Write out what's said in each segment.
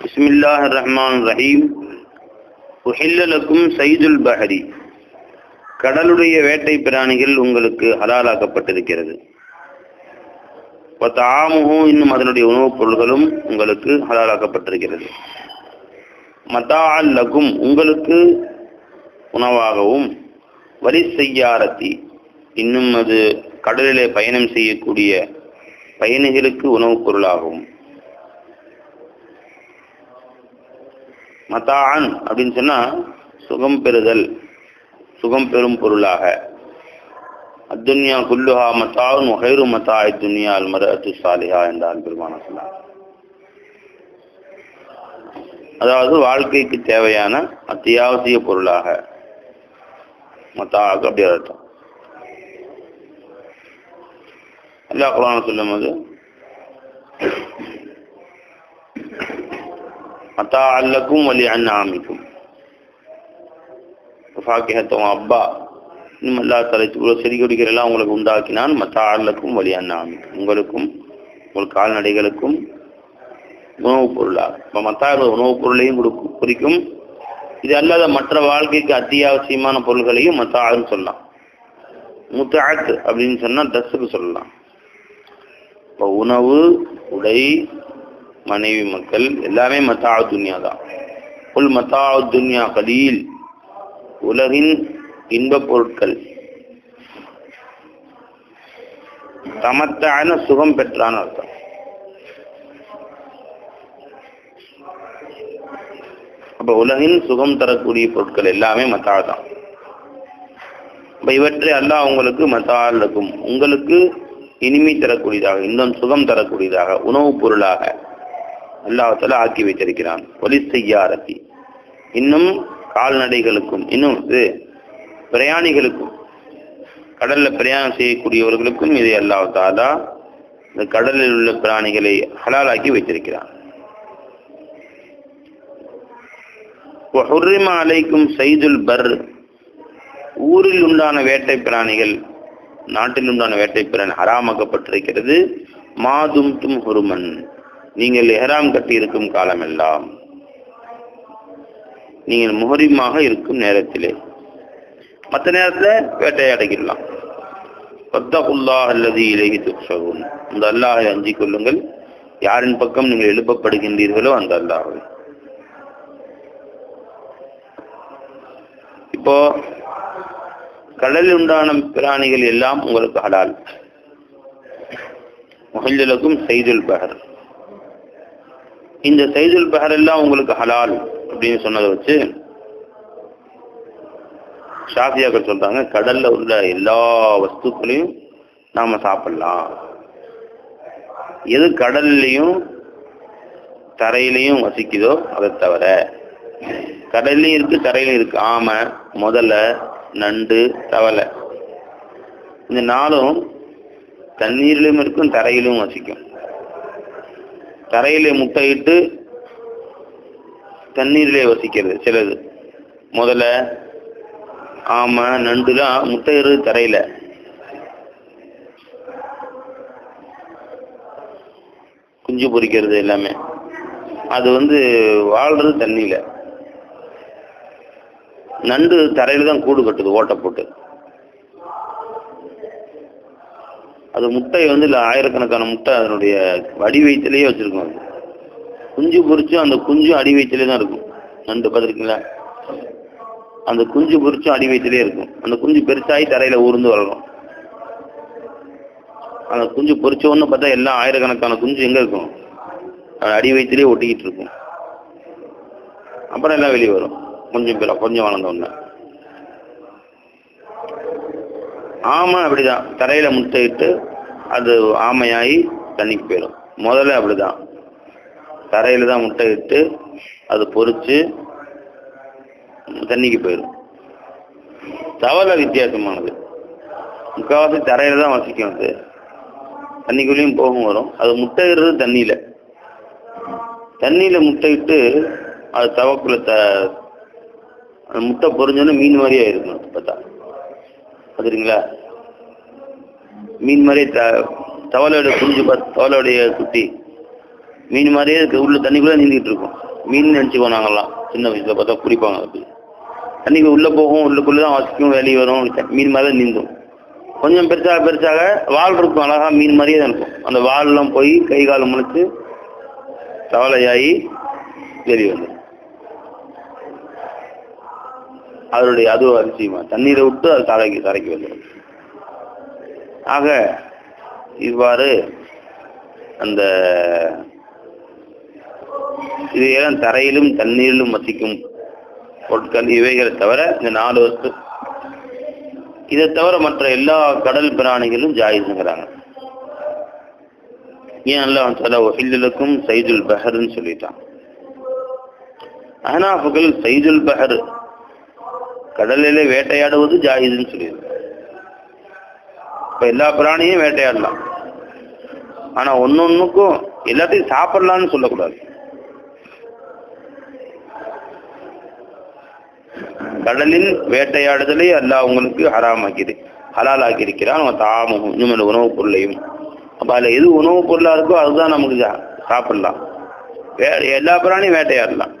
بسم الله الرحمن الرحيم உஹில்ல லக்கும் சைதுல் பஹரி கடலுடைய வேட்டை பிராணிகள் உங்களுக்கு ஹலாலாக்கப்பட்டிருக்கிறது ஆமுகு இன்னும் அதனுடைய உணவுப் பொருள்களும் உங்களுக்கு ஹலாலாக்கப்பட்டிருக்கிறது மதா லக்கும் உங்களுக்கு உணவாகவும் வரி செய்யாரத்தி இன்னும் அது கடலிலே பயணம் செய்யக்கூடிய பயணிகளுக்கு உணவுப் பொருளாகவும் மதான் அப்படின்னு சொன்னால் சுகம் பெறுதல். சுகம் பெறும் பொருளாக. அத்துன்யா குல்லுஹா மத்தாவும் ஒஹைரு மத்தா துன்யா அல்மர அத்து சாலிஹா என்றால் பெருமான சொன்னார். அதாவது வாழ்க்கைக்கு தேவையான அத்தியாவசிய பொருளாக. மத்தாக அப்படி அர்த்தம். எல்லா குரான சொல்லும் போது மத்தா அல்லக்கும் வலி அண்ணாமிக்கும் ஃபாக்கிஹத்துவம் அப்பா இன்னும் அல்லா தலை இவ்வளோ செடி கொடிகள் எல்லாம் உங்களுக்கு உண்டாக்கினான் மத்தா அல்லக்கும் வலி அண்ணாமிக்கும் உங்களுக்கும் உங்கள் கால்நடைகளுக்கும் உணவுப் பொருளாக இப்போ மத்தா உணவுப் பொருளையும் கொடுக்கும் குறிக்கும் இது அல்லாத மற்ற வாழ்க்கைக்கு அத்தியாவசியமான பொருள்களையும் மத்தாள்னு சொல்லலாம் முத்தாத் அப்படின்னு சொன்னால் ட்ரெஸ்ஸுக்கு சொல்லலாம் இப்போ உணவு உடை மனைவி மக்கள் எல்லாமே மத்தா துன்யா தான். புல் மத்தா துன்யா கலீல். உலகின் இன்பப் பொருட்கள். தமத்தான சுகம் பெற்றான்னு அர்த்தம். அப்போ உலகின் சுகம் தரக்கூடிய பொருட்கள் எல்லாமே மத்தா தான். இப்போ இவற்றை அல்லாஹ் உங்களுக்கு மத்தாலக்கும் உங்களுக்கு இனிமை தரக்கூடியதாக இன்னும் சுகம் தரக்கூடியதாக உணவுப் பொருளாக அல்லாஹால ஆக்கி வைத்திருக்கிறான். ஒலி செய்யாரத்தி. இன்னும் கால்நடைகளுக்கும் இன்னும் இது பிரயாணிகளுக்கும் கடல்ல பிரயாணம் செய்யக்கூடியவர்களுக்கும் இதை அல்லாஹாலா இந்த கடலில் உள்ள பிராணிகளை ஹலாலாக்கி வைத்திருக்கிறான். அலைக்கும் சைதுல் பர். ஊரில் உண்டான வேட்டை பிராணிகள் நாட்டில் உண்டான வேட்டை பிராணி ஹராமாக்கப்பட்டிருக்கிறது. மாதும் தும் ஹுருமன். நீங்கள் எஹராம் கட்டி இருக்கும் காலமெல்லாம் நீங்கள் முகரிமாக இருக்கும் நேரத்திலே. மற்ற நேரத்தில் வேட்டையாடிக்கலாம் பத்தகுல்லா அல்லது இலகி துக்ஷகும் அந்த அல்லாஹை அஞ்சிக் கொள்ளுங்கள். யாரின் பக்கம் நீங்கள் எழுப்பப்படுகின்றீர்களோ அந்த அல்லாஹை இப்போ கடலில் உண்டான பிராணிகள் எல்லாம் உங்களுக்கு ஹலால். முகஞ்சலுக்கும் செய்துல் பகர் இந்த சைதுல் பஹர் எல்லாம் உங்களுக்கு ஹலால் அப்படின்னு சொன்னதை வச்சு ஷாஃபியாக்கள் சொல்றாங்க கடல்ல உள்ள எல்லா வஸ்துக்களையும் நாம சாப்பிடலாம். எது கடல்லையும் தரையிலையும் வசிக்குதோ அதை தவிர கடல்லையும் இருக்கு தரையிலையும் இருக்கு. ஆமை முதல்ல நண்டு தவளை. இந்த நாளும் தண்ணீரிலும் இருக்கும் தரையிலும் வசிக்கும். தரையிலே முட்டையிட்டு தண்ணீரிலே வசிக்கிறது சிலது. முதல்ல ஆமை நண்டுலாம் முட்டையிடுறது தரையில். குஞ்சு பொறிக்கிறது எல்லாமே. அது வந்து வாழ்றது தண்ணியில். நண்டு தரையில் தான் கூடு கட்டுது ஓட்டை போட்டு. அது முட்டை வந்து இல்லை ஆயிரக்கணக்கான முட்டை அதனுடைய அடி வயிற்றுலேயே வச்சிருக்கும் அது. குஞ்சு பொறிச்சும் அந்த குஞ்சும் அடி வயிற்றுலேயே தான் இருக்கும். நண்டு பார்த்துருக்கீங்களா? அந்த குஞ்சு பொறிச்சும் அடி வயிற்றுலேயே இருக்கும். அந்த குஞ்சு பெருசாகி தரையில் ஊர்ந்து வளரும். அந்த குஞ்சு பொறிச்சோன்னு பார்த்தா எல்லாம் ஆயிரக்கணக்கான குஞ்சு எங்கே இருக்கும்? அது அடி வயிற்றுலேயே ஒட்டிக்கிட்டு இருக்கும். அப்புறம் எல்லாம் வெளியே வரும். கொஞ்சம் பேர கொஞ்சம் வளர்ந்த ஆமாம் அப்படிதான். தரையில் முட்டையிட்டு அது ஆமையாகி தண்ணிக்கு போயிடும். முதல்ல அப்படிதான். தரையில தான் முட்டையிட்டு அது பொறிச்சு தண்ணிக்கு போயிடும். தவளை வித்தியாசமானது. முக்கால்வாசி தரையில தான் வசிக்கும் அது. தண்ணிக்குள்ளேயும் போகும் வரும். அது முட்டையிடுறது தண்ணியில. தண்ணியில முட்டையிட்டு அது தவக்குள்ள த அந்த முட்டை பொறிஞ்சோன்னு மீன் மாதிரியே இருக்கும் பார்த்தா. பார்த்துருங்களா மீன் மாதிரி த தவளையோட குஞ்சு பார்த்து தவளையோடைய குட்டி. மீன் மாதிரியே இருக்குது உள்ள தண்ணிக்குள்ளே நீந்திக்கிட்டு இருக்கும். மீன் நினச்சிக்குவோம் நாங்கள்லாம் சின்ன வயசில் பார்த்தா குடிப்பாங்க அப்படி தண்ணிக்கு உள்ளே போகும். உள்ளுக்குள்ளே தான் வசிக்கும். வெளியே வரும். மீன் மாதிரி நீந்தும். கொஞ்சம் பெருசாக பெருசாக வால் இருக்கும். அழகாக மீன் மாதிரியே தான் இருக்கும். அந்த வால்லாம் போய் கை கால் முளைச்சு தவளையாகி வெளியே வந்துடும் அதனுடைய அது அரிசியமாக தண்ணீரை விட்டு அது தலைக்கு தரைக்கு வந்துடும் ஆக இவ்வாறு அந்த இது ஏன் தரையிலும் தண்ணீரிலும் வசிக்கும் பொருட்கள் இவைகளை தவிர இந்த நாலு வஸ்து இதை தவிர மற்ற எல்லா கடல் பிராணிகளும் ஜாயிஸுங்கிறாங்க ஏன் அல்ல சில ஒஹில்லுக்கும் சைதுல் பஹர்னு சொல்லிட்டான். அஹனாஃபுகள் சைதுல் பஹர் கடலிலே வேட்டையாடுவது ஜாயிதுன்னு சொல்லியிருக்காங்க. இப்ப எல்லா பிராணியும் வேட்டையாடலாம். ஆனா ஒன்றுக்கும் எல்லாத்தையும் சாப்பிடலாம்னு சொல்லக்கூடாது. கடலில் வேட்டையாடுதலை அல்லாஹ் உங்களுக்கு ஹராமாக்கிது ஹலால் ஆக்கியிருக்கிறான் அவன் தாமும் இன்னும் உணவுப் பொருளையும். அப்ப அதுல எது உணவுப் பொருளா இருக்கோ அதுதான் நமக்கு சாப்பிடலாம். வே எல்லா பிராணியும் வேட்டையாடலாம்.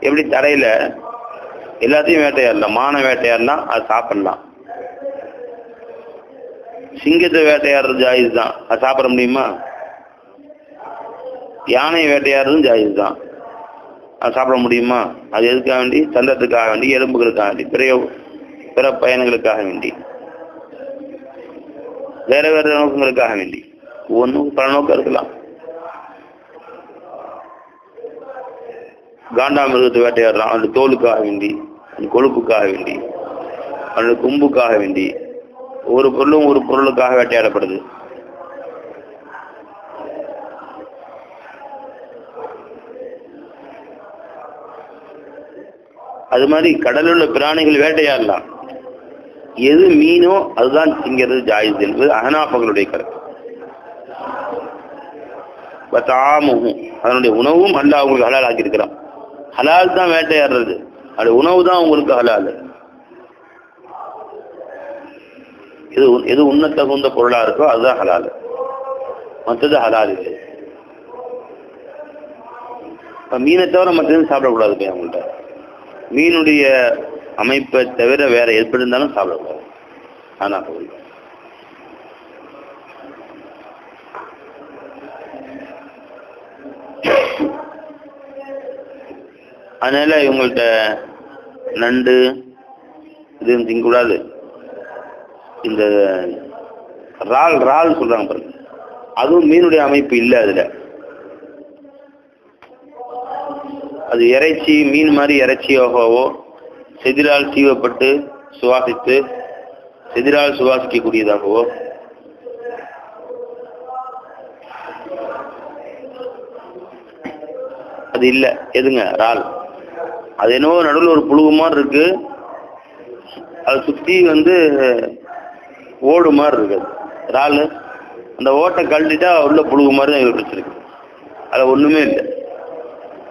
எப்படி தரையில் எல்லாத்தையும் வேட்டையாடலாம். மான வேட்டையாடலாம். அது சாப்பிடலாம். சிங்கத்தை வேட்டையாடுறது ஜாயிஸ் தான். அது சாப்பிட முடியுமா? யானை வேட்டையாடுறதும் ஜாயிஸ் தான். அது சாப்பிட முடியுமா? அது எதுக்காக வேண்டி? தந்தத்துக்காக வேண்டி எலும்புகளுக்காக வேண்டி பிற பிற பயணங்களுக்காக வேண்டி. வேற வேற நோக்கங்களுக்காக வேண்டி. ஒன்றும் பல நோக்கம் இருக்கலாம். காண்டாமிருகத்தை வேட்டையாடுறான். அந்த தோலுக்காக வேண்டி அந்த கொழுப்புக்காக வேண்டி அந்த கொம்புக்காக வேண்டி. ஒரு பொருளும் ஒரு பொருளுக்காக வேட்டையாடப்படுது. அது மாதிரி கடலில் உள்ள பிராணிகள் வேட்டையாடலாம். எது மீனோ அதுதான் திங்கிறது ஜாயிஸ் என்பது அகனாப்பங்களுடைய கருத்து. பத்தாமுகும் அதனுடைய உணவும் அல்ல அவங்களுக்கு ஹலால் ஆக்கியிருக்கிறான். ஹலால் தான் வேட்டையாடுறது. அது உணவு தான் உங்களுக்கு ஹலால். எது உண்- எது உண்ண தகுந்த பொருளாக இருக்கோ அதுதான் ஹலால். மற்றது ஹலால் இல்லை. இப்போ மீனை தவிர மற்றது சாப்பிடக்கூடாது போய் அவங்கள்ட்ட. மீனுடைய அமைப்பை தவிர வேற எப்படி இருந்தாலும் சாப்பிடக்கூடாது. ஆனா பொருள் அதனால இவங்கள்ட்ட நண்டு இது திங்கக்கூடாது. இந்த ரால் ரால் சொல்றாங்க பாருங்க. அதுவும் மீனுடைய அமைப்பு இல்லை அதுல. அது இறைச்சி மீன் மாதிரி இறைச்சியாகவோ செதிரால் சீவப்பட்டு சுவாசித்து செதிரால் சுவாசிக்கக்கூடியதாகவோ அது இல்லை. எதுங்க? இறால் அது என்னவோ நடுவில் ஒரு புழுகு மாதிரி இருக்கு. அதை சுற்றி வந்து ஓடு மாதிரி இருக்காது இறால் அந்த ஓட்டை கழட்டிட்டா உள்ள புழுகு மாதிரி தான் எங்களுக்கு பிடிச்சிருக்கு அதில் ஒன்றுமே இல்லை.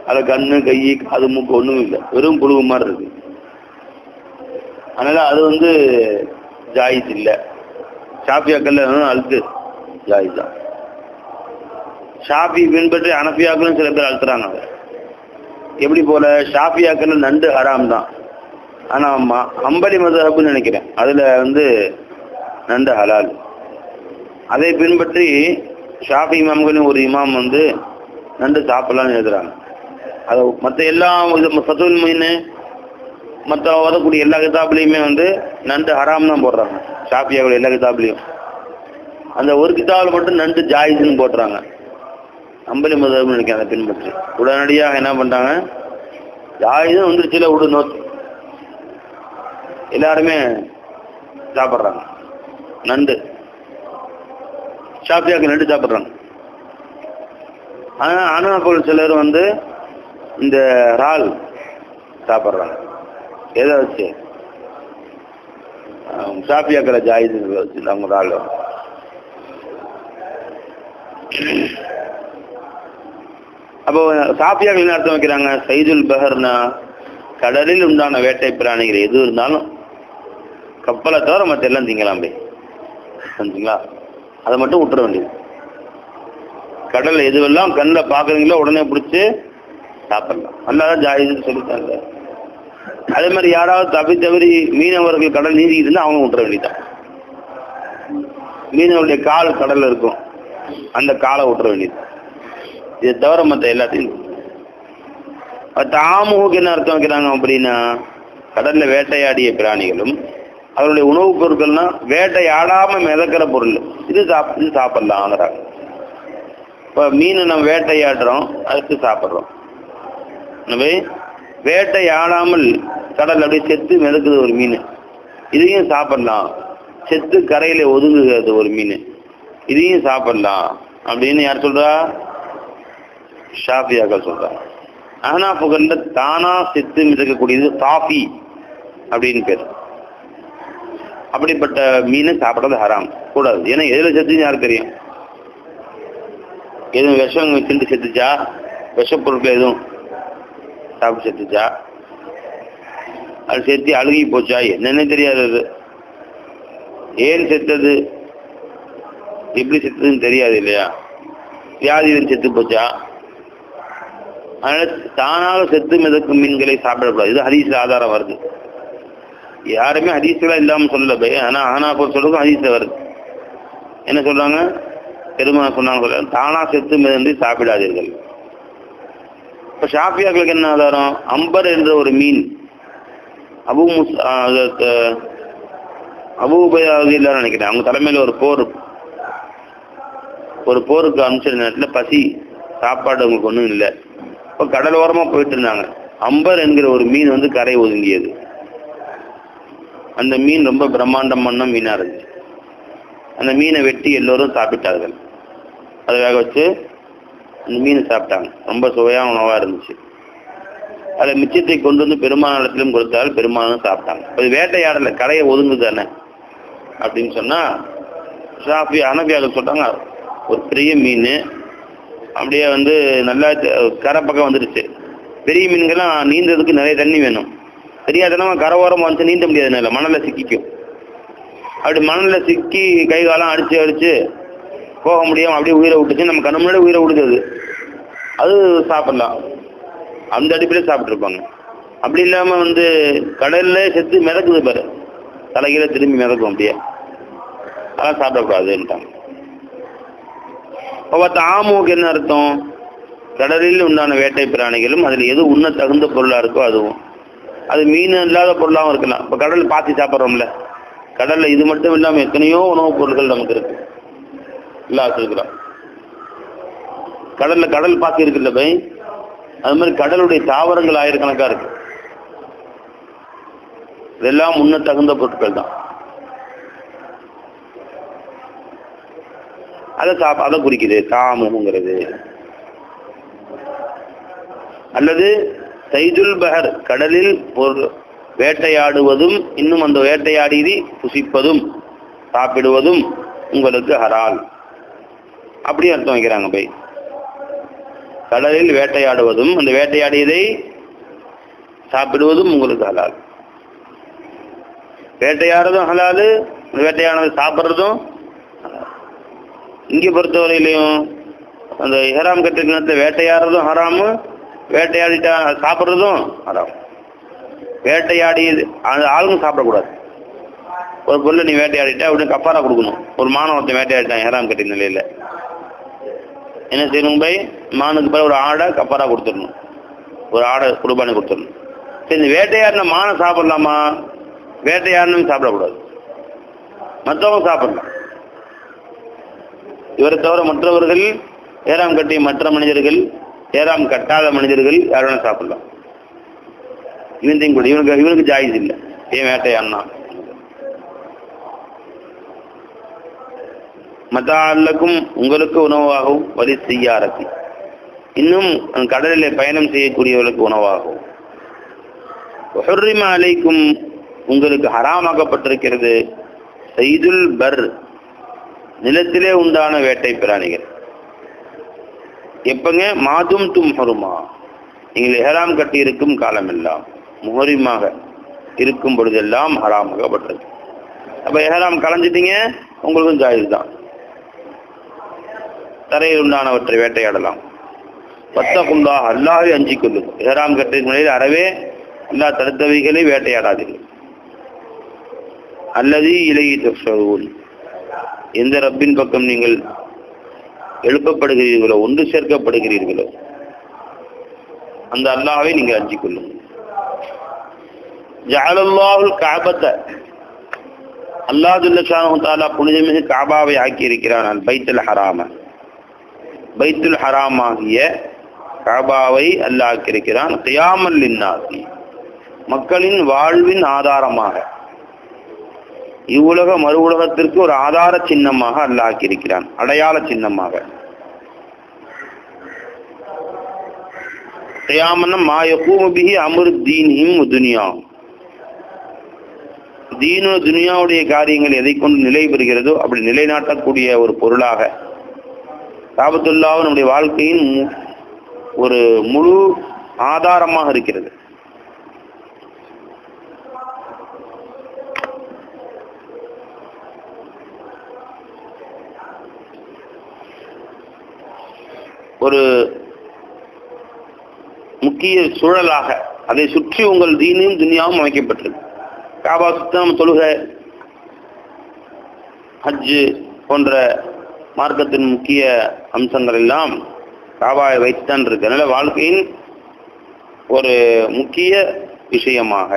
அதில் கண்ணு கை காது மூக்கு ஒன்றுமே இல்லை. வெறும் புழுகு மாதிரி இருக்கு. அதனால் அது வந்து ஜாயிஸ் இல்லை. ஷாஃபியாக்கள்ல அழுத்து ஜாயிஸ் தான். ஷாஃபி பின்பற்றி அனஃபியாக்களும் சில பேர் அழுத்துறாங்க. எப்படி போல? ஷாஃபியாக்கள்ல நண்டு ஹராம் தான். ஆனால் ம- அம்பலி மதுஹப்னு நினைக்கிறேன். அதில் வந்து நண்டு ஹலால். அதை பின்பற்றி ஷாஃபி இமாம்களின் ஒரு இமாம் வந்து நண்டு சாப்பிடலாம்னு எழுதுறாங்க. அது மற்ற எல்லா இது ஃபத்துல் மீன் மற்ற வரக்கூடிய எல்லா கிதாப்லேயுமே வந்து நண்டு ஹராம் தான் போடுறாங்க. ஷாஃபியாவில் எல்லா கிதாப்லேயும். அந்த ஒரு கிதாபில் மட்டும் நண்டு ஜாயிஸ்ன்னு போடுறாங்க அம்பலி மதம் நினைக்கிறேன் அதை பின்பற்றி. உடனடியாக என்ன பண்றாங்க? ஜாயிதும் வந்துருச்சுல விடு நோத்து எல்லாருமே சாப்பிட்றாங்க. நண்டு. ஷாப்பியாக்கு நண்டு சாப்பிட்றாங்க. ஆனா ஆனா சிலர் வந்து இந்த இறால் சாப்பிட்றாங்க. எதை வச்சு? ஷாப்பியாக்கிற ஜாயிது வச்சு அவங்க இறால். அப்போ சாப்பியாக்கள் என்ன அர்த்தம் வைக்கிறாங்க? சைதுல் பஹர்னா கடலில் உண்டான வேட்டை பிராணிகள் எது இருந்தாலும் கப்பலை தவிர மற்ற எல்லாம் திங்கலாம் போய் சரிங்களா? அதை மட்டும் விட்டுற வேண்டியது. கடல் எதுவெல்லாம் கண்ணில் பார்க்குறீங்களோ உடனே பிடிச்சி சாப்பிடலாம். அல்லாதான் ஜாயிதுன்னு சொல்லித்தாங்க அதே மாதிரி யாராவது தப்பி தவறி மீனவர்கள் கடல் நீதி இருந்தால் அவங்க விட்டுற வேண்டியதான் மீனவருடைய கால் கடலில் இருக்கும். அந்த காலை விட்டுற வேண்டியது இதை தவிர மற்ற எல்லாத்தையும் தாமுக என்ன அர்த்தம் வைக்கிறாங்க அப்படின்னா கடல்ல வேட்டையாடிய பிராணிகளும் அவருடைய உணவுப் பொருட்கள்னா வேட்டையாடாம மிதக்கிற பொருள். இது சாப் இது சாப்பிடலாம்ங்கிறாங்க இப்போ மீனை நம்ம வேட்டையாடுறோம் அதுக்கு சாப்பிட்றோம். எனவே வேட்டையாடாமல் கடல் அப்படியே செத்து மிதக்குது ஒரு மீன். இதையும் சாப்பிடலாம். செத்து கரையில ஒதுங்குகிறது ஒரு மீன். இதையும் சாப்பிடலாம். அப்படின்னு யார் சொல்றா? ஷாஃபியாக்கள் சொல்றா. ஆனா புகழில் தானாக செத்து மிதக்கக்கூடியது சாஃபி அப்படின்னு பேர். அப்படிப்பட்ட மீனை சாப்பிட்றது ஹராம். கூடாது. ஏன்னா எதில் செத்துன்னு யாருக்கு தெரியும்? எதுவும் விஷம் திண்டு செத்துச்சா? விஷப்பொருட்கள் எதுவும் சாப்பிட்டு செத்துச்சா? அது செத்து அழுகி போச்சா? என்னென்ன தெரியாது அது. ஏன் செத்தது? எப்படி செத்ததுன்னு தெரியாது இல்லையா? வியாதி செத்து போச்சா? அதனால தானாக செத்து மிதக்கும் மீன்களை சாப்பிடக்கூடாது. இது ஹதீஸ்ல ஆதாரம் வருது. யாருமே ஹதீஸ்ல இல்லாமல் சொல்லல பை. ஆனா ஆனா பொறுத்தவரைக்கும் சொல்றதும் ஹதீஸ்ல வருது. என்ன சொல்றாங்க? பெருமாள் சொன்னாங்க சொல்ல தானா செத்து மிதந்து சாப்பிடாதீர்கள். இப்ப ஷாஃபியாக்களுக்கு என்ன ஆதாரம்? அம்பர் என்ற ஒரு மீன். அபு முஸ் அபூபயாவில் நினைக்கிறேன். அவங்க தலைமையில ஒரு போர் ஒரு போருக்கு அனுப்பிச்ச நேரத்தில் பசி சாப்பாடு அவங்களுக்கு ஒன்றும் இல்லை. இப்போ கடலோரமா போயிட்டு இருந்தாங்க. அம்பர் என்கிற ஒரு மீன் வந்து கரை ஒதுங்கியது. அந்த மீன் ரொம்ப பிரம்மாண்டமான மீனாக இருந்துச்சு. அந்த மீனை வெட்டி எல்லோரும் சாப்பிட்டார்கள். அதை வேக வச்சு அந்த மீனை சாப்பிட்டாங்க. ரொம்ப சுவையான உணவாக இருந்துச்சு. அதை மிச்சத்தை கொண்டு வந்து பெருமானத்திலும் கொடுத்தால் பெருமானும் சாப்பிட்டாங்க. அது வேட்டையாடலை கடையை ஒதுங்கு தானே? அப்படின்னு சொன்னால் ஷாஃபி அனபியாக சொல்கிறாங்க ஒரு பெரிய மீன் அப்படியே வந்து நல்லா கரை பக்கம் வந்துடுச்சு பெரிய மீன்கள்லாம் நீந்ததுக்கு நிறைய தண்ணி வேணும். தெரியாதனமா கரவோரம் வந்து நீந்த முடியாது நல்ல மணலில் சிக்கிக்கும். அப்படி மணலில் சிக்கி கை காலம் அடித்து அடித்து போக முடியாமல் அப்படியே உயிரை விட்டுச்சு. நம்ம கண்ணு முன்னாடி உயிரை விடுது. அது சாப்பிடலாம். அந்த அடிப்பிலே சாப்பிட்ருப்பாங்க அப்படி இல்லாமல் வந்து கடலில் செத்து மிதக்குது பாரு. தலைகீழ திரும்பி மிதக்கும் அப்படியே. அதெல்லாம் சாப்பிடக்கூடாதுன்ட்டாங்க. அப்போ தாமுக்கு என்ன அர்த்தம்? கடலில் உண்டான வேட்டை பிராணிகளும் அதில் எது உண்ண தகுந்த பொருளாக இருக்கோ அதுவும். அது மீன் இல்லாத பொருளாகவும் இருக்கலாம். இப்போ கடல் பாத்தி சாப்பிட்றோம்ல. கடல்ல இது மட்டும் இல்லாம எத்தனையோ உணவுப் பொருட்கள் நமக்கு இருக்கு. இல்ல வச்சிருக்கிறோம் கடல்ல கடல் பாத்தி இருக்குல்ல பை? அது மாதிரி கடலுடைய தாவரங்கள் ஆயிரக்கணக்காக இருக்கு. இதெல்லாம் முன்ன தகுந்த பொருட்கள் தான். அதை சாப் அதை குறிக்குது. தாமுங்கிறது அல்லது சைதுல் பஹர் கடலில் ஒரு வேட்டையாடுவதும் இன்னும் அந்த வேட்டையாடி புசிப்பதும் சாப்பிடுவதும் உங்களுக்கு ஹரால். அப்படி அர்த்தம் வைக்கிறாங்க பை கடலில் வேட்டையாடுவதும் அந்த வேட்டையாடியதை சாப்பிடுவதும் உங்களுக்கு ஹலால். வேட்டையாடுறதும் ஹலாலு வேட்டையானது சாப்பிட்றதும் இங்கே பொறுத்தவரையிலையும் அந்த ஹராம் கட்டிடத்தை வேட்டையாடுறதும் ஹராமு வேட்டையாடிட்டா சாப்பிட்றதும் ஹராம் வேட்டையாடி அந்த ஆளுங்க சாப்பிடக்கூடாது. ஒரு பொருளை நீ வேட்டையாடிட்டா அப்படின்னு கப்பாரா கொடுக்கணும். ஒரு மாணவத்தை வேட்டையாடிட்டான் ஏறாம் கட்டி நிலையில. என்ன செய்யணும் போய்? மானுக்கு பிறகு ஒரு ஆடை கப்பாரா கொடுத்துடணும். ஒரு ஆடை குர்பானி கொடுத்துடணும். சரி இந்த வேட்டையாடின மானை சாப்பிடலாமா? வேட்டையாடினு சாப்பிடக்கூடாது. மற்றவங்க சாப்பிடலாம். இவரை தவிர மற்றவர்கள் ஏறாம் கட்டி மற்ற மனிதர்கள் ஏறாம் கட்டாத மனிதர்கள் யார் சாப்பிடலாம்? இவன்தையும் கூட. இவனுக்கு இவனுக்கு ஜாயிஸ் இல்லை. ஏன் வேட்டையாடினா அல்லக்கும் உங்களுக்கு உணவாகவும் வழி செய்யாரத்தி. இன்னும் கடலிலே பயணம் செய்யக்கூடியவர்களுக்கு உணவாகும் ஹுர்ரிம அலைக்கும் உங்களுக்கு ஹராமாக்கப்பட்டிருக்கிறது. செய்துல் பர் நிலத்திலே உண்டான வேட்டை பிராணிகள். எப்பங்க? மாதும் தும் ஹருமா. நீங்கள் எஹராம் கட்டி இருக்கும் காலமெல்லாம் முஹரிமாக இருக்கும் பொழுதெல்லாம் ஹராமாகப்பட்டது அப்போ எஹராம் கலைஞ்சிட்டீங்க? உங்களுக்கும் ஜாயிஸ் தான். தரையில் உண்டானவற்றை வேட்டையாடலாம். பத்தகுல்லா அல்லாவே அஞ்சு கொள்ளும். ஏறாம் கட்டின் நிலையில் அறவே எல்லா தடுத்தவைகளை வேட்டையாடாதீர்கள். அல்லது இலையை தப்சருவோல் எந்த ரப்பின் பக்கம் நீங்கள் எழுப்பப்படுகிறீர்களோ ஒன்று சேர்க்கப்படுகிறீர்களோ அந்த அல்லாவை நீங்கள் அஞ்சிக் கொள்ளுங்கள் ஜஅலல்லாஹுல் கஅபத்த அல்லாஹ் தாலா புனிதமிகு காபாவை ஆக்கி இருக்கிறான் பைத்துல் ஹராம. பைத்துல் ஹராம் ஆகிய காபாவை அல்லாஹ் ஆக்கியிருக்கிறான். கியாமல் மக்களின் வாழ்வின் ஆதாரமாக. இவ்வுலக மறு உலகத்திற்கு ஒரு ஆதார சின்னமாக அல்லாக்கி இருக்கிறான் அடையாள சின்னமாக. கியாமன்னா மா யகூமு பிஹி துனியா தீனு துனியாவுடைய காரியங்கள் எதை கொண்டு நிலை பெறுகிறதோ அப்படி நிலைநாட்டக்கூடிய ஒரு பொருளாக. காபத்துல்லாவும் நம்முடைய வாழ்க்கையின் மு- ஒரு முழு ஆதாரமாக இருக்கிறது. ஒரு முக்கிய சூழலாக அதை சுற்றி உங்கள் தீனும் துனியாவும் அமைக்கப்பட்டிருக்கு. காபா சுத்தம் தொழுகை ஹஜ்ஜு போன்ற மார்க்கத்தின் முக்கிய அம்சங்கள் எல்லாம் காபாவை வைத்துத்தான் இருக்கு. அதனால வாழ்க்கையின் ஒரு முக்கிய விஷயமாக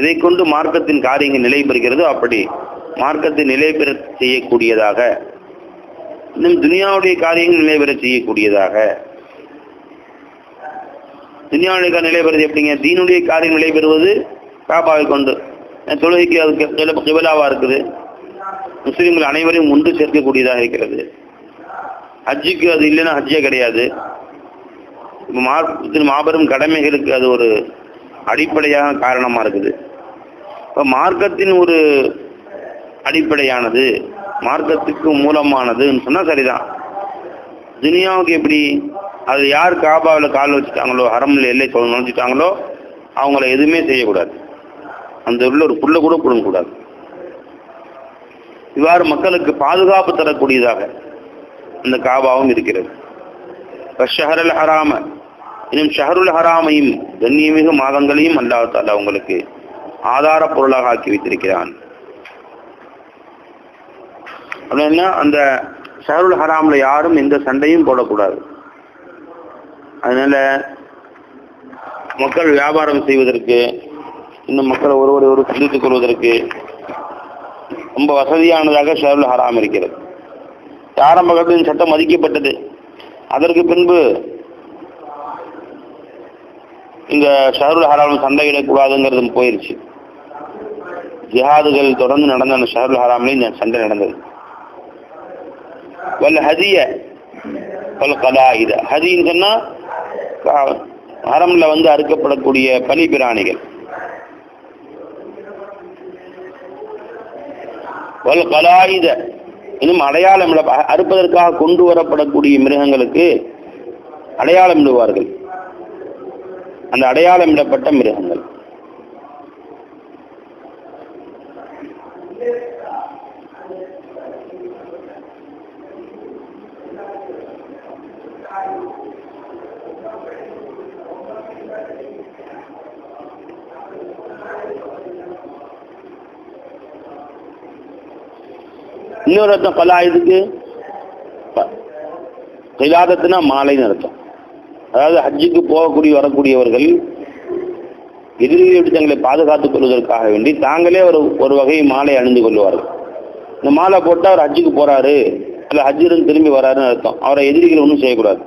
எதை கொண்டு மார்க்கத்தின் காரியங்கள் நிலை பெறுகிறதோ அப்படி மார்க்கத்தை நிலை பெற செய்யக்கூடியதாக இன்னும் துனியாவுடைய காரியங்கள் நிலைபெற செய்யக்கூடியதாக. துனியாவுடைய கா- எப்படிங்க? தீனுடைய காரியம் நிலைபெறுவது காபாவை கொண்டு தொழுகைக்கு அதுக்கு கிபலாவாக இருக்குது? முஸ்லீம்கள் அனைவரையும் ஒன்று சேர்க்கக்கூடியதாக இருக்கிறது. ஹஜ்ஜுக்கு அது இல்லைன்னா ஹஜ்ஜே கிடையாது. இப்ப மாபெரும் கடமைகளுக்கு அது ஒரு அடிப்படையான காரணமாக இருக்குது. இப்போ மார்க்கத்தின் ஒரு அடிப்படையானது. மார்க்கத்துக்கு மூலமானதுன்னு சொன்னா சரிதான். துனியாவுக்கு எப்படி? அது யார் காபாவில் கால் வச்சுட்டாங்களோ ஹரம்ல எல்லை தொலை நுழைஞ்சிட்டாங்களோ அவங்கள எதுவுமே செய்யக்கூடாது. அந்த உள்ள ஒரு புல்ல கூட கொடுங்கக்கூடாது இவ்வாறு மக்களுக்கு பாதுகாப்பு தரக்கூடியதாக அந்த காபாவும் இருக்கிறது. ஷஹரல் ஹராம. இன்னும் ஷஹருல் ஹராமையும் கண்ணியமிகு மாதங்களையும் அல்லாஹ் அவங்களுக்கு ஆதார பொருளாக ஆக்கி வைத்திருக்கிறான். அப்படின்னா அந்த ஷருல் ஹராமில் யாரும் எந்த சண்டையும் போடக்கூடாது. அதனால மக்கள் வியாபாரம் செய்வதற்கு இன்னும் மக்களை ஒருவரை ஒரு சந்தித்துக் கொள்வதற்கு ரொம்ப வசதியானதாக ஷருல் ஹராம் இருக்கிறது. ஆரம்ப காலத்தில் சட்டம் மதிக்கப்பட்டது. அதற்கு பின்பு இந்த ஷருல் ஹராம் சண்டையிடக்கூடாதுங்கிறது போயிருச்சு. ஜிஹாதுகள் தொடர்ந்து நடந்த அந்த ஷருல் ஹராம்லேயும் சண்டை நடந்தது. வல் ஹதிய வல் கலாயித ஹதின்னு சொன்னா கா- வந்து அறுக்கப்படக்கூடிய பலி பிராணிகள். வல் கலாயித. இன்னும் அடையாளம் அறுப்பதற்காக கொண்டு வரப்படக்கூடிய மிருகங்களுக்கு அடையாளம் இடுவார்கள். அந்த அடையாளம் இடப்பட்ட மிருகங்கள். இன்னொரு அர்த்தம் கலாயுதுக்கு கிலாதத்துனா மாலைன்னு அர்த்தம். அதாவது ஹஜ்ஜுக்கு போகக்கூடிய வரக்கூடியவர்கள் எதிரிகளை விட்டு தங்களை பாதுகாத்துக் கொள்வதற்காக வேண்டி தாங்களே ஒரு ஒரு வகை மாலை அணிந்து கொள்வார்கள். இந்த மாலை போட்டால் அவர் ஹஜ்ஜுக்கு போகிறாரு அல்ல ஹஜ்ஜிருந்து திரும்பி வராருன்னு அர்த்தம். அவரை எதிரிகள் ஒன்றும் செய்யக்கூடாது.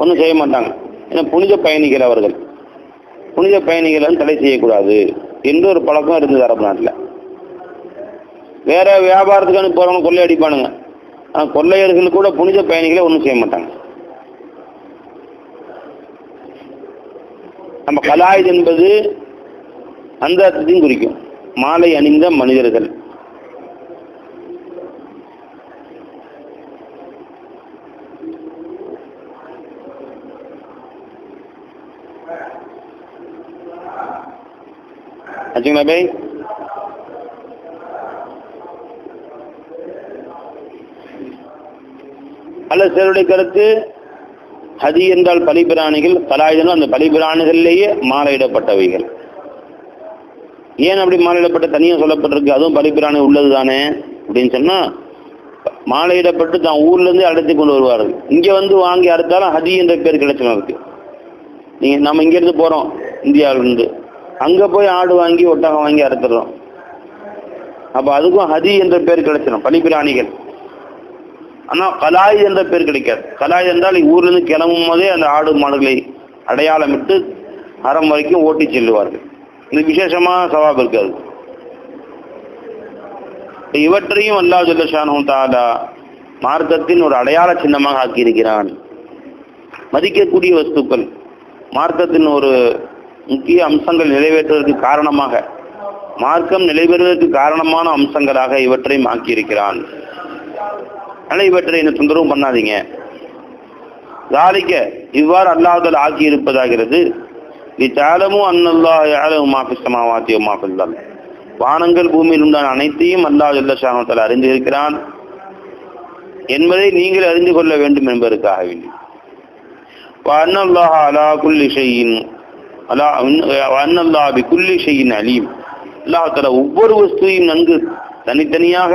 ஒன்றும் செய்ய மாட்டாங்க. ஏன்னா புனித பயணிகள் அவர்கள். புனித பயணிகள் வந்து தடை செய்யக்கூடாது. என்று ஒரு பழக்கம் இருந்தது அரபு நாட்டில். வேற வியாபாரத்துக்கான போறவங்க கொள்ளை அடிப்பானுங்க. ஆனால் கொள்ளையர்கள் கூட புனித பயணிகளை ஒன்றும் செய்ய மாட்டாங்க. நம்ம கலாயுது என்பது அந்த அர்த்தத்தையும் குறிக்கும். மாலை அணிந்த மனிதர்கள். ஆச்சுங்களா பை அல்ல சிலருடைய கருத்து ஹதி என்றால் பலிபிராணிகள் கலாய் அந்த பலிபிராணிகளிலேயே மாலையிடப்பட்டவைகள் ஏன் அப்படி மாலையிடப்பட்ட தனியாக சொல்லப்பட்டிருக்கு அதுவும் பலிபிராணி உள்ளது தானே அப்படின்னு சொன்னால் மாலையிடப்பட்டு தான் ஊர்லேருந்து அழைத்து கொண்டு வருவார்கள். இங்கே வந்து வாங்கி அறுத்தாலும் ஹதி என்ற பேர் கிடைச்சிடும் இருக்கு நீங்கள் நம்ம இங்கேருந்து போகிறோம் இந்தியாவிலேருந்து. அங்கே போய் ஆடு வாங்கி ஒட்டகம் வாங்கி அறுத்துடுறோம். அப்போ அதுக்கும் ஹதி என்ற பேர் கிடைச்சிடும் பலிபிராணிகள் ஆனா கலாய் என்ற பேர் கிடைக்காது. கலாய் என்றால் ஊர்ல இருந்து கிளம்பும் போதே அந்த ஆடு மாடுகளை அடையாளமிட்டு அறம் வரைக்கும் ஓட்டி செல்லுவார்கள். இது விசேஷமா சவாப் இருக்காது. இவற்றையும் அல்லாஹ் ஜல்லஷானு தாலா மார்க்கத்தின் ஒரு அடையாள சின்னமாக ஆக்கியிருக்கிறான். மதிக்கக்கூடிய வஸ்துக்கள் மார்க்கத்தின் ஒரு முக்கிய அம்சங்கள் நிறைவேற்றுவதற்கு காரணமாக மார்க்கம் நிலைபெறுவதற்கு காரணமான அம்சங்களாக இவற்றையும் ஆக்கியிருக்கிறான். ஆனால் இவற்றை என்ன தொந்தரவும் பண்ணாதீங்க. தாலிக்க இவ்வாறு அல்லாஹல் ஆக்கி இருப்பதாகிறது இத்தாலமும் அன்னல்லா யாலும் மாஃபி வாத்தியோ மாஃபில்லால் வானங்கள் பூமியில் உண்டான அனைத்தையும் அல்லாஹ் ஜல்லஷானத்தில் அறிந்திருக்கிறான். என்பதை நீங்கள் அறிந்து கொள்ள வேண்டும் என்பதற்காக வேண்டி. அன்னல்லாஹ் அலா குல்லி ஷையின் அலா அன்னல்லா குல்லி ஷையின் அலீம். அல்லாஹால ஒவ்வொரு வஸ்துவையும் நன்கு தனித்தனியாக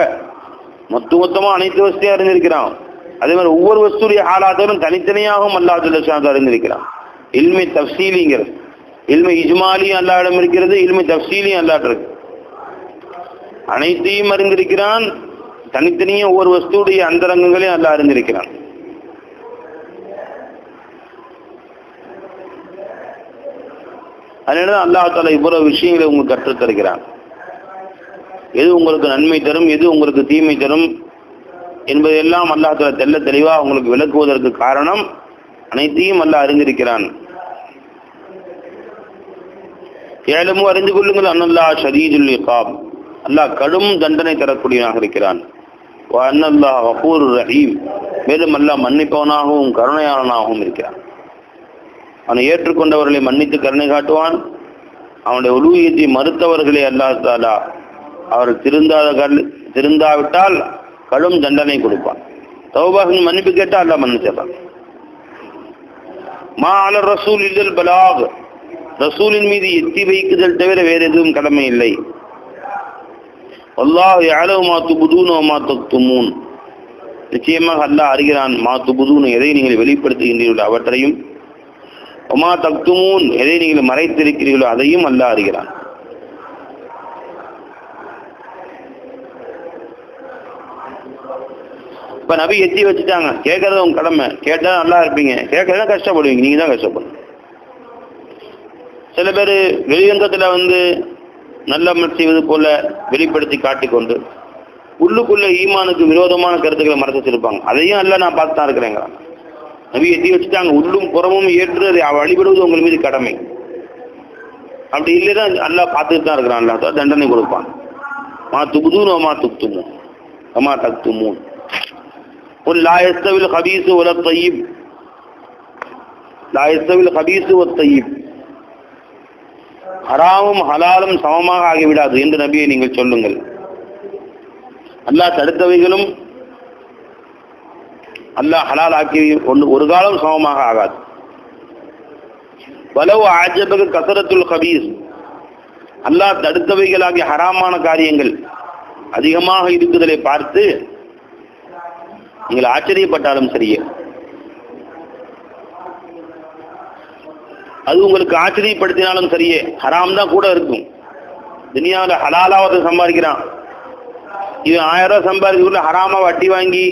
மொத்த மொத்தமா அனைத்து வசதியும் அறிந்திருக்கிறான். அதே மாதிரி ஒவ்வொரு வஸ்துடைய ஆளாத்தலும் தனித்தனியாகவும் அல்லாஹ் அறிந்திருக்கிறான். இல்மை தப்சீலிங்கிறது. இல்மை இஜ்மாலியும் அல்லாவிடம் இருக்கிறது இல்மை தப்சீலியும் அல்லாட் இருக்கு. அனைத்தையும் அறிந்திருக்கிறான் தனித்தனியும் ஒவ்வொரு வஸ்துடைய அந்தரங்கங்களையும் அல்ல அறிந்திருக்கிறான். அதனாலதான் அல்லாஹால இவ்வளவு விஷயங்களை உங்களுக்கு கற்றுத்தருகிறான். எது உங்களுக்கு நன்மை தரும் எது உங்களுக்கு தீமை தரும் என்பதையெல்லாம் அல்லாஹால தெல்ல தெளிவா உங்களுக்கு விளக்குவதற்கு காரணம் அனைத்தையும் அல்ல அறிந்திருக்கிறான். ஏழமும் அறிந்து கொள்ளுங்கள் அன்னல்லா ஷதீதுல் இகாப். அல்லாஹ் கடும் தண்டனை தரக்கூடியவனாக இருக்கிறான். அன்னல்லா வகூர் ரஹீம். மேலும் அல்லாஹ் மன்னிப்பவனாகவும் கருணையாளனாகவும் இருக்கிறான். அவனை ஏற்றுக்கொண்டவர்களை மன்னித்து கருணை காட்டுவான். அவனுடைய உலூயத்தை மறுத்தவர்களை அல்லாஹ் தாலா அவர் திருந்தாத கல்- திருந்தாவிட்டால் கடும் தண்டனை கொடுப்பான் தௌபாகின் மன்னிப்பு கேட்டால் அல்லாஹ் மன்னிச்சிடறான் மா அலர் ரசூல் இதழ் பலாக். ரசூலின் மீது எத்தி வைக்குதல் தவிர வேறு எதுவும் கடமை இல்லை. அல்லாஹ் யாழவு மா துபுதூன் மா தக்துமூன். நிச்சயமாக அல்லாஹ் அறிகிறான் மா துபுதூன் எதை நீங்கள் வெளிப்படுத்துகின்றீர்களோ அவற்றையும். ஒமா தக்துமூன் எதை நீங்கள் மறைத்திருக்கிறீர்களோ அதையும் அல்லாஹ் அறிகிறான். இப்ப நபி எத்தி வச்சுட்டாங்க. கேட்கறது உங்க கடமை. கேட்டா நல்லா இருப்பீங்க. கேட்கறதா கஷ்டப்படுவீங்க. நீங்க தான் கஷ்டப்படுங்க சில பேர் வெளியங்கத்துல வந்து நல்ல செய்வது போல வெளிப்படுத்தி காட்டிக்கொண்டு உள்ளுக்குள்ள ஈமானுக்கு விரோதமான கருத்துக்களை மறைச்சு வச்சிருப்பாங்க அதையும் எல்லாம் நான் பார்த்து தான் இருக்கிறேங்க. நபி எத்தி வச்சுட்டாங்க. உள்ளும் புறமும் ஏற்று அதை வழிபடுவது உங்கள் மீது கடமை. அப்படி இல்லைன்னா நல்லா பார்த்துட்டு தான் இருக்கிறான். அல்லாஹ் தண்டனை கொடுப்பான். மா துபுதூன் மா துக்துமூன் அம்மா தக்துமூன். قل لا يستوي الخبيث ولا الطيب لا يستوي الخبيث والطيب ஹராமும் ஹலாலும் சமமாக ஆகிவிடாது என்று நபியை நீங்கள் சொல்லுங்கள் அல்லாஹ் தடுத்தவைகளும் அல்லாஹ் ஹலால் ஆக்கி ஒன்று ஒரு காலம் சமமாக ஆகாது வலவு ஆஜபக கசரத்துல் கபீஸ் அல்லாஹ் தடுத்தவைகளாகிய ஹராமான காரியங்கள் அதிகமாக இருக்குதலை பார்த்து நீங்கள் ஆச்சரியப்பட்டாலும் சரியே அது உங்களுக்கு ஆச்சரியப்படுத்தினாலும் சரியே ஹராம் தான் கூட இருக்கும். துனியாவில் ஹலாலாவது சம்பாதிக்கிறான். இவன் ஆயிரம் ரூபாய் சம்பாதிக்கக்குள்ள ஹராமா வட்டி வாங்கி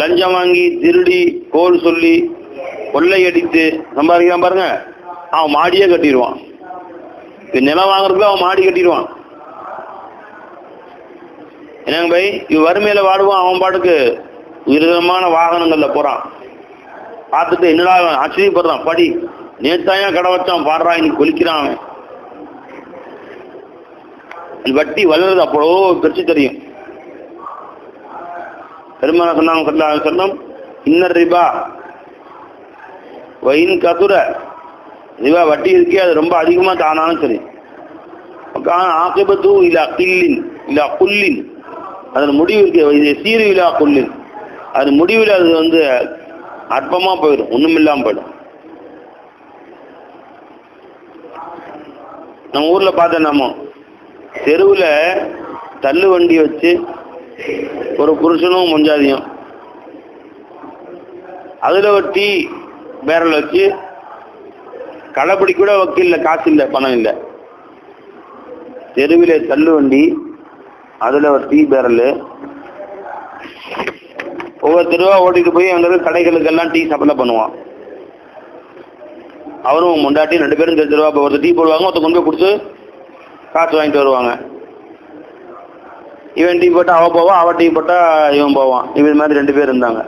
லஞ்சம் வாங்கி திருடி கோல் சொல்லி கொள்ளையடித்து சம்பாதிக்கிறான் பாருங்க. அவன் மாடியே கட்டிடுவான். இவன் நிலம் வாங்குறதுக்கு அவன் மாடி கட்டிடுவான். என்னங்க பை இவன் வறுமையில வாடுவான் அவன் பாட்டுக்கு. விதமான வாகனங்கள்ல போறான். பார்த்துட்டு என்னடா ஆச்சரியப்படுறான். படி நேத்தாயா கடை வச்சான் பாடுறான் இன்னைக்கு கொலிக்கிறான் அவன். வட்டி வளர்றது அப்போ பிரிச்சு தெரியும். பெருமான சொன்னாங்க சொல்லாங்க சொன்னோம் இன்னர் ரிபா வைன் கதுரை ரிபா வட்டி இருக்கே அது ரொம்ப அதிகமா தானாலும் சரி ஆக்கிபத்து இல்லா கில்லின் இல்லா புல்லின் அதன் முடிவு இருக்கு இது சீரு இல்லா புல்லின் அது முடிவில் அது வந்து அற்பமா போயிடும் ஒன்றும் இல்லாமல் போயிடும். நம்ம ஊர்ல பார்த்த நம்ம தெருவில் தள்ளு வண்டி வச்சு ஒரு புருஷனும் மொஞ்சாதியும். அதுல ஒரு டீ பேரல் வச்சு கடைப்பிடி கூட வக்கீல்ல காசு இல்லை பணம் இல்லை. தெருவில் தள்ளு வண்டி அதுல ஒரு டீ பேரல் ஒவ்வொரு தெருவா ஓட்டிட்டு போய் அங்கே இருக்க கடைகளுக்கெல்லாம் டீ சப்ளை பண்ணுவான். அவரும் முண்டாட்டி ரெண்டு பேரும் தெரு தெருவா ஒருத்தர் டீ போடுவாங்க ஒருத்தர் கொண்டு போய் கொடுத்து காசு வாங்கிட்டு வருவாங்க. இவன் டீ போட்டா அவள் போவான் அவள் டீ போட்டா இவன் போவான் இவன் மாதிரி ரெண்டு பேர் இருந்தாங்க.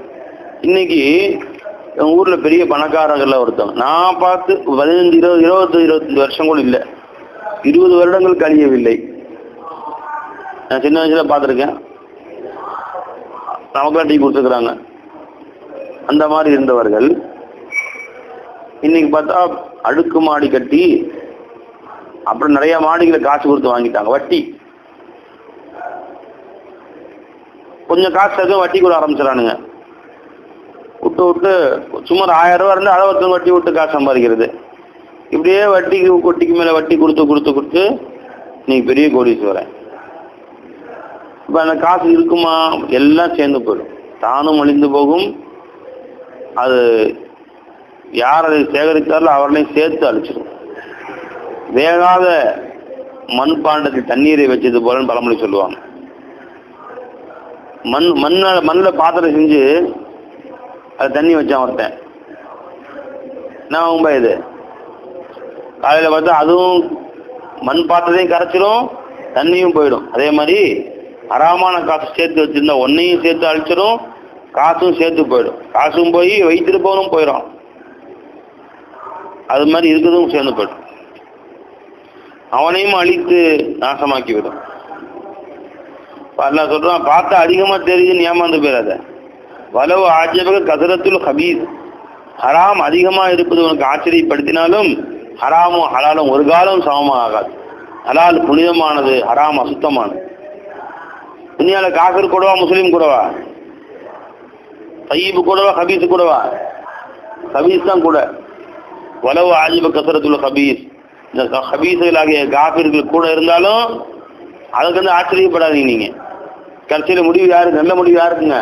இன்னைக்கு எங்கள் ஊரில் பெரிய பணக்காரங்களில் ஒருத்தவங்க நான் பார்த்து பதினஞ்சு இருபது இருபது இருபத்தஞ்சு வருஷம் கூட இல்லை. இருபது வருடங்கள் கழியவில்லை. நான் சின்ன வயசில் பார்த்துருக்கேன். நமக்குலாம் டீ கொடுத்துக்கிறாங்க. அந்த மாதிரி இருந்தவர்கள் இன்னைக்கு பார்த்தா அடுக்கு மாடி கட்டி அப்புறம் நிறைய மாடிகளை காசு கொடுத்து வாங்கிட்டாங்க வட்டி. கொஞ்சம் காசு சேர்த்து வட்டி கூட ஆரம்பிச்சிடானுங்க விட்டு விட்டு சுமார் ஆயிரம் ரூபா இருந்து அளவுக்கு வட்டி விட்டு காசு சம்பாதிக்கிறது. இப்படியே வட்டிக்கு வட்டிக்கு மேலே வட்டி கொடுத்து கொடுத்து கொடுத்து நீ பெரிய கோடீஸ்வரன். இப்போ அந்த காசு இருக்குமா? எல்லாம் சேர்ந்து போயிடும். தானும் அழிந்து போகும். அது யார் அதை சேகரித்தாரோ அவர்களையும் சேர்த்து அழிச்சிடும். வேகாத மண்பாண்டத்தில் தண்ணீரை வச்சது போலன்னு பழமொழி சொல்லுவாங்க. மண் மண்ணால் மண்ணில் பாத்திரம் செஞ்சு அது தண்ணி வச்சான் ஒருத்தன். நான் உங்க இது? காலையில் பார்த்தா அதுவும் மண் பாத்திரத்தையும் கரைச்சிடும் தண்ணியும் போயிடும். அதே மாதிரி அறாமான காசு சேர்த்து வச்சிருந்தா ஒன்னையும் சேர்த்து அழிச்சிடும் காசும் சேர்த்து போயிடும். காசும் போய் வைத்திருப்பவனும் போயிடும் அது மாதிரி இருக்கிறதும் சேர்ந்து போயிடும். அவனையும் அழித்து நாசமாக்கி விடும் அதெல்லாம் சொல்றான் பார்த்தா அதிகமா தெரியுதுன்னு ஏமாந்து போயிடாத. வலவு ஆட்சேபக கசரத்துல் ஹபீஸ் ஹராம் அதிகமா இருப்பது உனக்கு ஆச்சரியப்படுத்தினாலும் ஹராமும் ஹலாலும் ஒரு காலம் சமமாக ஆகாது. ஹலால் புனிதமானது ஹராம் அசுத்தமானது. துணியால காசர் கூடவா முஸ்லீம் கூடவா? தையீபு கூடவா ஹபீஸ் கூடவா? ஹபீஸ் தான் கூட. வலவு ஆஜிப கசரத்துள்ள ஹபீஸ். இந்த ஹபீஸ்களாகிய காபிர்கள் கூட இருந்தாலும் அதுக்கு வந்து ஆச்சரியப்படாதீங்க நீங்க. கடைசியில முடிவு யாரு? நல்ல முடிவு யாருக்குங்க?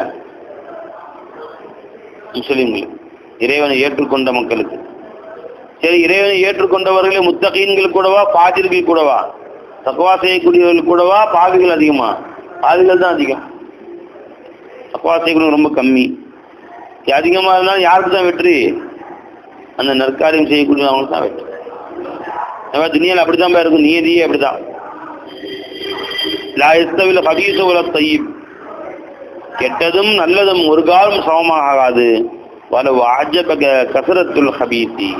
முஸ்லீம்கள். இறைவனை ஏற்றுக்கொண்ட மக்களுக்கு. சரி இறைவனை ஏற்றுக்கொண்டவர்களே முத்தகீன்கள் கூடவா பாஜிர்கள் கூடவா? தக்குவா செய்யக்கூடியவர்கள் கூடவா பாவிகள் அதிகமா? பாவிகள் தான் அதிகம். தக்குவா செய்யக்கூடிய ரொம்ப கம்மி. அதிகமாக இருந்தாலும் யாருக்கு தான் வெற்றி? அந்த நற்காரியம் செய்யக்கூடிய அவங்களுக்கு தான் வெற்றி. நம்ம துணியால் அப்படித்தான் இருக்கும். நியதியே அப்படி தான் இஸ்தவில் ஹபீசு வல தய்யிப் கெட்டதும் நல்லதும் ஒரு காலம் சமமாக ஆகாது. வல வாஜபக கசரத்துல் ஹபீசி.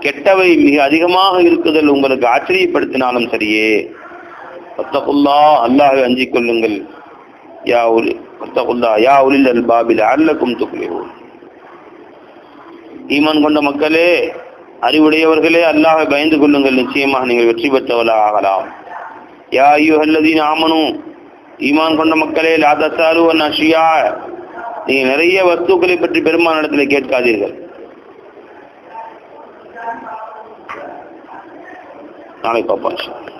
கெட்டவை மிக அதிகமாக இருக்குதல் உங்களுக்கு ஆச்சரியப்படுத்தினாலும் சரியே. ஒத்தகுல்லா அல்லாஹை அஞ்சிக் கொள்ளுங்கள் யா உலி ஒத்தகுல்லா யா உலில் அல் பாபில் அல்லக்கும் துக்லிஹூன் ஈமான் கொண்ட மக்களே அறிவுடையவர்களே அல்லாஹை பயந்து கொள்ளுங்கள். நிச்சயமாக நீங்கள் வெற்றி பெற்றவர்களாக ஆகலாம். யா ஐயோ ஐயுஹல்லதீன் ஆமனு ஈமான் கொண்ட மக்களே லா தசாலு அன் அஷியா நிறைய வஸ்துக்களை பற்றி பெருமான இடத்துல கேட்காதீர்கள். நாளைக்கு பார்ப்போம்